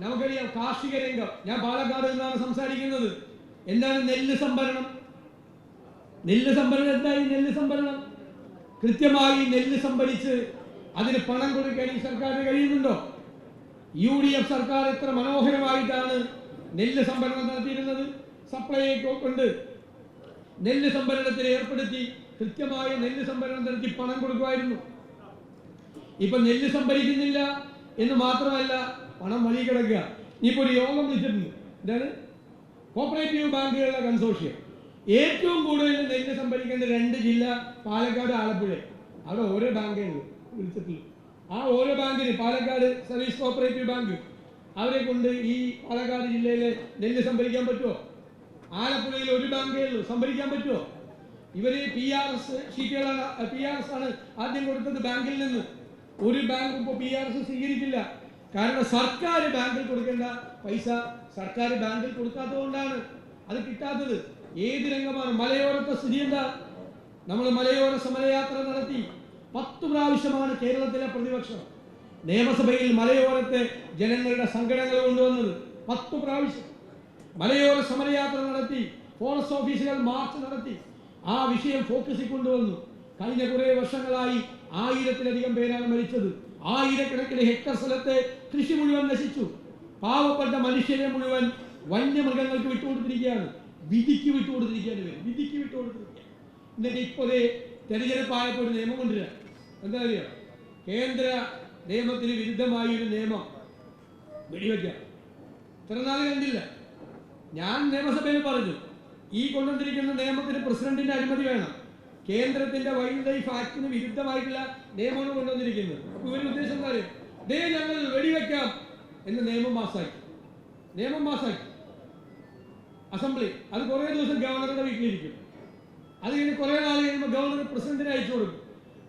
നമുക്കറിയാം കാർഷിക രംഗം. ഞാൻ പാലക്കാട് നിന്നാണ് സംസാരിക്കുന്നത്. എന്താണ് നെല്ല് സംഭരണം? നെല്ല് സംഭരണം എന്തായി? നെല്ല് സംഭരണം. കൃത്യമായി നെല്ല് സംഭരിച്ച് അതിന് പണം കൊടുക്കാൻ ഈ സർക്കാരിന് കഴിയുന്നുണ്ടോ? യു ഡി എഫ് സർക്കാർ എത്ര മനോഹരമായിട്ടാണ് നെല്ല് സംഭരണം നടത്തിയിരുന്നത്. സപ്ലൈകോ കൊണ്ട് നെല്ല് സംഭരണത്തിൽ ഏർപ്പെടുത്തി കൃത്യമായ നെല്ല് സംഭരണം നടത്തി പണം കൊടുക്കുമായിരുന്നു. ഇപ്പൊ നെല്ല് സംഭരിക്കുന്നില്ല എന്ന് മാത്രമല്ല പണം വഴി കിടക്കുക. ഇനിയിപ്പോ ഒരു യോഗം വിളിച്ചിട്ടുണ്ട്. എന്താണ്? കോപ്പറേറ്റീവ് ബാങ്കുകളുടെ കൺസോഷ്യം ഏറ്റവും കൂടുതൽ നെല്ല് സംഭരിക്കേണ്ട രണ്ട് ജില്ല പാലക്കാട് ആലപ്പുഴ. അവിടെ ഓരോ ബാങ്കേ വിളിച്ചിട്ടുള്ളൂ ആ ഓരോ ബാങ്കിന് പാലക്കാട് സർവീസ് കോപ്പറേറ്റീവ് ബാങ്ക്. അവരെ കൊണ്ട് ഈ പാലക്കാട് ജില്ലയിലെ നെല്ല് സംഭരിക്കാൻ പറ്റുമോ ആലപ്പുഴയിൽ ഒരു ബാങ്കേ ഉള്ളൂ. സംഭരിക്കാൻ പറ്റുമോ ഇവർ പി ആർ എസ് ഷീറ്റുകളാണ് പി ആർ എസ് ആണ് ആദ്യം കൊടുത്തത് ബാങ്കിൽ നിന്ന്. ഒരു ബാങ്ക് ഇപ്പോൾ പി ആർ എസ് സ്വീകരിക്കില്ല. കാരണം സർക്കാർ ബാങ്കിൽ കൊടുക്കേണ്ട പൈസ സർക്കാർ ബാങ്കിൽ കൊടുക്കാത്തതുകൊണ്ടാണ് അത് കിട്ടാത്തത്. ഏത് രംഗമാണ്? മലയോരത്തെ സ്ഥിതി എന്താ? നമ്മൾ മലയോര സമരയാത്ര നടത്തി. പത്ത് പ്രാവശ്യമാണ് കേരളത്തിലെ പ്രതിപക്ഷം നിയമസഭയിൽ മലയോരത്തെ ജനങ്ങളുടെ സംഘടനകൾ കൊണ്ടുവന്നത്. പത്ത് പ്രാവശ്യം. മലയോര സമരയാത്ര നടത്തി. ഫോറസ്റ്റ് ഓഫീസുകൾ മാർച്ച് നടത്തി. ആ വിഷയം ഫോക്കസിൽ കൊണ്ടുവന്നു. കഴിഞ്ഞ കുറേ വർഷങ്ങളായി ആയിരത്തിലധികം പേരാണ് മരിച്ചത്. ആയിരക്കണക്കിന് ഹെക്ടർ സ്ഥലത്തെ കൃഷി മുഴുവൻ നശിച്ചു. പാവപ്പെട്ട മനുഷ്യരെ മുഴുവൻ വന്യമൃഗങ്ങൾക്ക് വിട്ടുകൊടുത്തിരിക്കുകയാണ്. വിധിക്ക് വിട്ടുകൊടുത്തിരിക്കുകയാണ് ഇവർ. വിധിക്ക് വിട്ടുകൊടുത്തിരിക്കുക എന്നിട്ട് ഇപ്പോഴേ തെരഞ്ഞെടുപ്പായപ്പോൾ ഒരു നിയമം കൊണ്ടുവരാം എന്താ അറിയാം? കേന്ദ്ര നിയമത്തിന് വിരുദ്ധമായ ഒരു നിയമം. വെടിവെക്കാം ഇത്ര നാൾ കണ്ടില്ല. ഞാൻ നിയമസഭയിൽ പറഞ്ഞു ഈ കൊണ്ടുവന്നിരിക്കുന്ന നിയമത്തിന് പ്രസിഡന്റിന്റെ അനുമതി വേണം. കേന്ദ്രത്തിന്റെ വൈൽഡ് ലൈഫ് ആക്ടിന് വിരുദ്ധമായിട്ടുള്ള നിയമമാണ് കൊണ്ടുവന്നിരിക്കുന്നത്. അപ്പൊ ഇവരുടെ ഉദ്ദേശം? ദേ ഞങ്ങൾ വെടിവെക്കാം എന്ന് നിയമം പാസ്സാക്കി. നിയമം പാസ്സാക്കി. അസംബ്ലി. അത് കുറേ ദിവസം ഗവർണറുടെ വീട്ടിലിരിക്കും. അത് കഴിഞ്ഞ് കുറേ നാൾ കഴിയുമ്പോൾ ഗവർണർ പ്രസിഡന്റിനെ അയച്ചു കൊടുക്കും.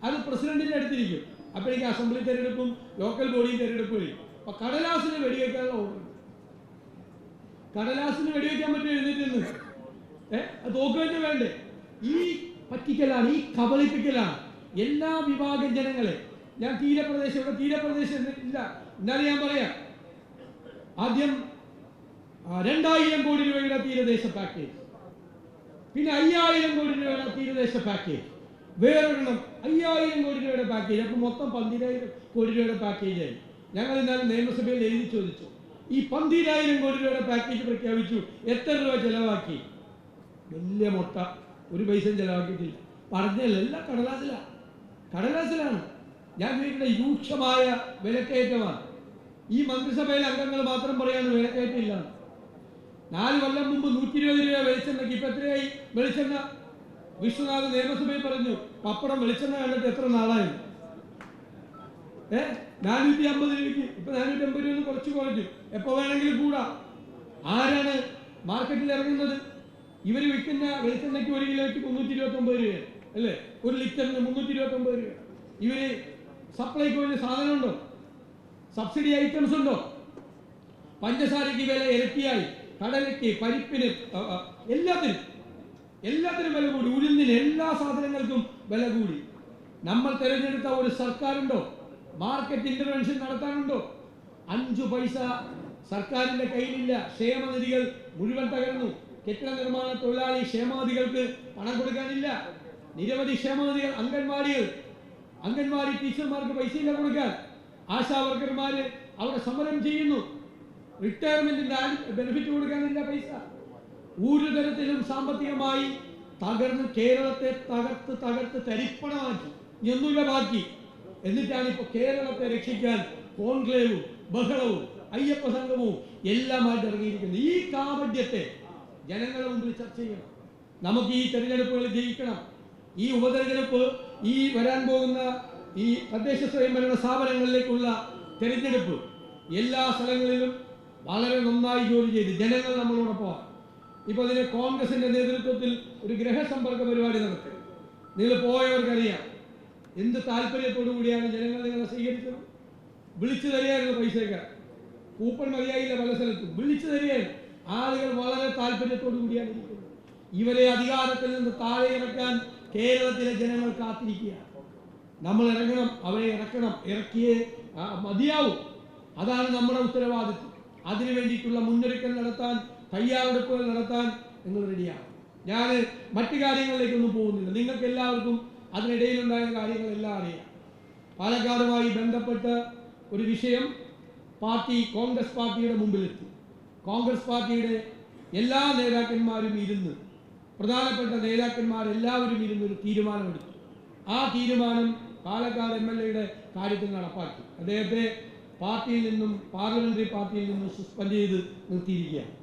അത് പ്രസിഡന്റിന്റെ അടുത്തിരിക്കും. അപ്പോഴേക്കും അസംബ്ലി തെരഞ്ഞെടുപ്പും ലോക്കൽ ബോഡി തെരഞ്ഞെടുപ്പും അപ്പൊ കടലാസിന് വെടിവെക്കാനുള്ള ഓർഡർ കടലാസിന് വെടിവെക്കാൻ പറ്റും എഴുന്നേറ്റ് ഏഹ് തോക്ക് തന്നെ വേണ്ടേ? ഈ പറ്റിക്കലാണ് ഈ കബളിപ്പിക്കലാണ്. എല്ലാ വിഭാഗം ജനങ്ങളെ ഞാൻ തീരപ്രദേശം ഇവിടെ തീരപ്രദേശം ഇല്ല. എന്നാലും ഞാൻ പറയാം. ആദ്യം രണ്ടായിരം കോടി രൂപയുടെ തീരദേശ പാക്കേജ് പിന്നെ അയ്യായിരം കോടി രൂപയുടെ തീരദേശ പാക്കേജ് വേറൊരെണ്ണം അയ്യായിരം കോടി രൂപയുടെ പാക്കേജ് അപ്പൊ മൊത്തം പന്തിരായിരം കോടി രൂപയുടെ പാക്കേജായി ഞങ്ങൾ ഇന്നലെ നിയമസഭയിൽ എഴുതി ചോദിച്ചു. ഈ പന്തിരായിരം കോടി രൂപയുടെ പാക്കേജ് പ്രഖ്യാപിച്ചു. എത്ര രൂപ ചെലവാക്കി? വലിയ മുട്ട. ഒരു പൈസയും ചെലവാക്കിയിട്ടില്ല. പറഞ്ഞല്ല എല്ലാം കടലാസിലാണ് കടലാസിലാണ്. ഞാൻ ചോദിക്കുന്ന രൂക്ഷമായ വിലക്കയറ്റമാണ്. ഈ മന്ത്രിസഭയിലെ അംഗങ്ങൾ മാത്രം പറയാണ് വിലക്കയറ്റമില്ല നാല് കൊല്ലം മുമ്പ് നൂറ്റി ഇരുപത് രൂപ വെളിച്ചെണ്ണയ്ക്ക് ഇപ്പൊ എത്രയായി? വെളിച്ചെണ്ണ. വിശ്വനാഥ് നിയമസഭയിൽ പറഞ്ഞു പപ്പടം വെളിച്ചെണ്ണ കണ്ടിട്ട് എത്ര നാളായി? ഏ? നാനൂറ്റി അമ്പത് രൂപയ്ക്ക്. ഇപ്പൊ നാനൂറ്റി അമ്പത് രൂപ കുറച്ച് കുറഞ്ഞു എപ്പോ വേണമെങ്കിലും കൂടാ. ആരാണ് മാർക്കറ്റിൽ ഇറങ്ങുന്നത്? ഇവർ വിൽക്കുന്ന വെളിച്ചെണ്ണയ്ക്ക് ഒരു കിലോയ്ക്ക് മുന്നൂറ്റി ഇരുപത്തി ഒമ്പത് രൂപയാണ് അല്ലേ? ഒരു ലിറ്ററിന് മുന്നൂറ്റി ഇരുപത്തി ഒമ്പത് രൂപ. ഇവർ സപ്ലൈക്ക് വലിയ സാധനം ഉണ്ടോ സബ്സിഡി ഐറ്റംസ് ഉണ്ടോ? പഞ്ചസാരയ്ക്ക് വില ഇരട്ടിയായി. കടലയ്ക്ക് പരിപ്പിന് എല്ലാത്തിനും എല്ലാത്തിനും വില കൂടി. ഉഴുന്നിന് എല്ലാ സാധനങ്ങൾക്കും വില കൂടി. നമ്മൾ തിരഞ്ഞെടുത്ത ഒരു സർക്കാരുണ്ടോ? Market intervention നടത്താനുണ്ടോ? അഞ്ചു പൈസ സർക്കാരിന്റെ കയ്യിലില്ല. ക്ഷേമനിധികൾ മുഴുവൻ തകർന്നു. കെട്ടിട നിർമ്മാണ തൊഴിലാളി ക്ഷേമാധികൾക്ക് പണം കൊടുക്കാനില്ല. നിരവധി ക്ഷേമാധികൾ അംഗൻവാടികൾ അംഗൻവാടി ടീച്ചർമാർക്ക് പൈസയില്ല കൊടുക്കാൻ. ആശാ വർക്കർമാര് അവിടെ സമരം ചെയ്യുന്നു. റിട്ടയർമെന്റിന്റെ ബെനിഫിറ്റ് കൊടുക്കാനില്ല പൈസ. ഒരു തരത്തിലും സാമ്പത്തികമായി തകർന്ന് കേരളത്തെ തകർത്ത് തകർത്ത് തരിപ്പണമാക്കി. എന്നുള്ള ബാക്കി. എന്നിട്ടാണ് ഇപ്പൊ കേരളത്തെ രക്ഷിക്കാൻ കോൺക്ലേവും ബഹളവും അയ്യപ്പ സംഘവും എല്ലാമായിട്ട് ഇറങ്ങിയിരിക്കുന്നത്. ഈ കാപഡ്യത്തെ ജനങ്ങളുടെ മുമ്പിൽ ചർച്ച ചെയ്യണം. നമുക്ക് ഈ തെരഞ്ഞെടുപ്പുകൾ ജയിക്കണം. ഈ ഉപതെരഞ്ഞെടുപ്പ് ഈ വരാൻ പോകുന്ന ഈ തദ്ദേശ സ്വയംഭരണ സ്ഥാപനങ്ങളിലേക്കുള്ള തെരഞ്ഞെടുപ്പ് എല്ലാ സ്ഥലങ്ങളിലും വളരെ നന്നായി ജോലി ചെയ്ത് ജനങ്ങൾ നമ്മളോടൊപ്പം ഇപ്പൊ അതിന് കോൺഗ്രസിന്റെ നേതൃത്വത്തിൽ ഒരു ഗ്രഹസമ്പർക്ക പരിപാടി നടത്തി. നിങ്ങൾ പോയവർക്കറിയാം എന്ത് താല്പര്യത്തോടു കൂടിയാണ് ജനങ്ങൾ നിങ്ങളെ സ്വീകരിച്ചത്? വിളിച്ചു തരികയായിരുന്നു പൈസയൊക്കെ. കൂപ്പൺ മതിയായില്ല പല സ്ഥലത്തും. വിളിച്ചു തരികയായിരുന്നു. ആളുകൾ വളരെ താല്പര്യത്തോടു കൂടിയാണ് ഇരിക്കുന്നത്. ഇവരെ അധികാരത്തിൽ നിന്ന് താഴെ ഇറക്കാൻ കേരളത്തിലെ ജനങ്ങൾ കാത്തിരിക്കുക നമ്മൾ ഇറങ്ങണം അവരെ ഇറക്കണം ഇറക്കിയേ മതിയാവും. അതാണ് നമ്മുടെ ഉത്തരവാദിത്വം. അതിനു വേണ്ടിയിട്ടുള്ള മുന്നൊരുക്കം നടത്താൻ തയ്യാറെടുപ്പുകൾ നടത്താൻ നിങ്ങൾ റെഡിയാണ്. ഞാൻ മറ്റു കാര്യങ്ങളിലേക്കൊന്നും പോകുന്നില്ല. നിങ്ങൾക്ക് എല്ലാവർക്കും അതിനിടയിലുണ്ടായ കാര്യങ്ങളെല്ലാം അറിയാം. പാലക്കാടുമായി ബന്ധപ്പെട്ട ഒരു വിഷയം പാർട്ടി കോൺഗ്രസ് പാർട്ടിയുടെ മുമ്പിലെത്തി. കോൺഗ്രസ് പാർട്ടിയുടെ എല്ലാ നേതാക്കന്മാരും ഇരുന്ന് പ്രധാനപ്പെട്ട നേതാക്കന്മാർ എല്ലാവരും ഇരുന്ന് ഒരു തീരുമാനമെടുത്തു. ആ തീരുമാനം പാലക്കാട് എം എൽ എയുടെ കാര്യത്തിൽ നടപ്പാക്കി. അദ്ദേഹത്തെ പാർട്ടിയിൽ നിന്നും പാർലമെന്ററി പാർട്ടിയിൽ നിന്നും സസ്പെൻഡ് ചെയ്ത് നിർത്തിയിരിക്കുകയാണ്.